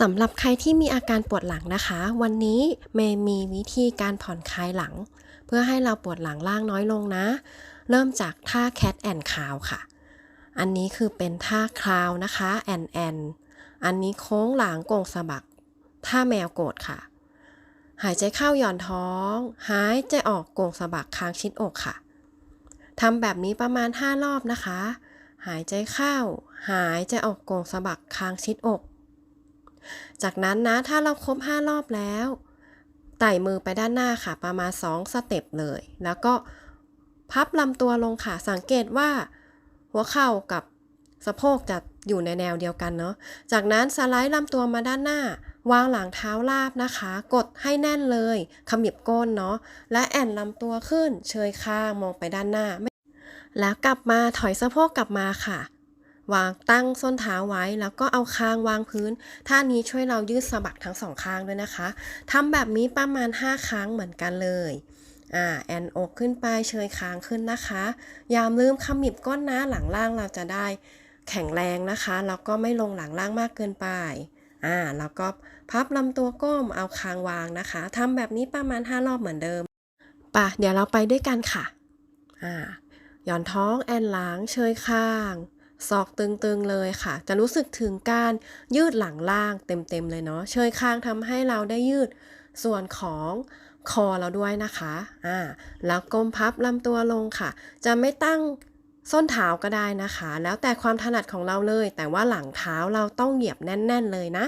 สำหรับใครที่มีอาการปวดหลังนะคะ วันนี้เมย์มีวิธีการผ่อนคลายหลัง เพื่อให้เราปวดหลังล่างน้อยลงนะ เริ่มจากท่า cat and cow ค่ะ อันนี้คือเป็นท่าคลาวนะคะแอนแอนอันนี้โค้งหลังโก่งสะบัก ท่าแมวโกรธค่ะ หายใจเข้าหย่อนท้อง หายใจออกโก่งสะบักค้างชิดอกค่ะทำแบบนี้ประมาณ 5 รอบนะคะ หายใจเข้า หายใจออกโก่งสะบักค้างชิดอก จากนั้นนะถ้าเราครบ 5 รอบแล้วไต่มือไปด้านหน้าค่ะ ประมาณ 2 สเต็ปเลย แล้วก็พับลำตัวลงค่ะ สังเกตว่า หัวเข่ากับสะโพกจะอยู่ในแนวเดียวกันเนาะ จากนั้นสไลด์ลำตัวมาด้านหน้า วางหลังเท้าราบนะคะ กดให้แน่นเลย ขมิบก้นเนาะ และแอนลำตัวขึ้น เชยข้างมองไปด้านหน้า แล้วกลับมาถอยสะโพกกลับมาค่ะ วางตั้งส้นเท้าไว้ แล้วก็เอาคางวางพื้น ท่านี้ช่วยเรายืดสะบักทั้งสองข้างด้วยนะคะทำแบบนี้ประมาณ 5 ครั้งเหมือนกันเลยอ่าแอนอกขึ้นไปเชยคางขึ้นนะคะ อย่าลืมขมิบก้นนะหลังล่างเราจะได้แข็งแรงนะคะ แล้วก็ไม่ลงหลังล่างมากเกินไปอ่าแล้วก็พับลำตัวก้มเอาคางวางนะคะทำแบบนี้ประมาณ 5 รอบเหมือนเดิมป่ะเดี๋ยวเราไปด้วยกันค่ะอ่าหย่อนท้องแอนหลังเชยข้าง ศอกตึงๆเลยค่ะ จะรู้สึกถึงการยืดหลังล่างเต็มๆเลยเนาะเชยข้างทำให้เราได้ยืดส่วนของคอเราด้วยนะคะ อ่า แล้วก้มพับลำตัวลงค่ะ จะไม่ตั้งส้นเท้าก็ได้นะคะ แล้วแต่ความถนัดของเราเลย แต่ว่าหลังเท้าเราต้องเหยียบแน่น ๆ เลยนะ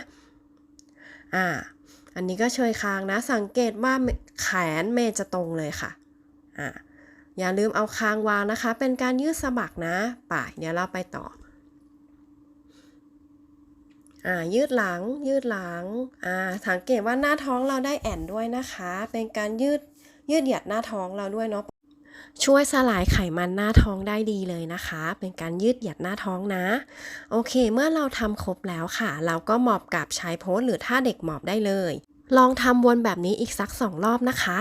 อ่า อันนี้ก็เชยคางนะ สังเกตว่าแขนเมจะตรงเลยค่ะ อ่า อย่าลืมเอาคางวางนะคะ เป็นการยืดสะบักนะป่ะเดี๋ยวเราไปต่ออ่ายืดหลังยืดหลังอ่าสังเกตว่าหน้าท้องเราได้แอนด้วยนะคะ เป็นการยืดยืดเหยียดหน้าท้องเราด้วยเนาะช่วยสลายไขมันหน้าท้องได้ดีเลยนะคะ เป็นการยืดหยียดหน้าท้องนะ โอเค เมื่อเราทำครบแล้วค่ะ เราก็หมอบกับชายโพสหรือท่าเด็กหมอบได้เลย ลองทำวนแบบนี้อีกสักสองรอบนะคะ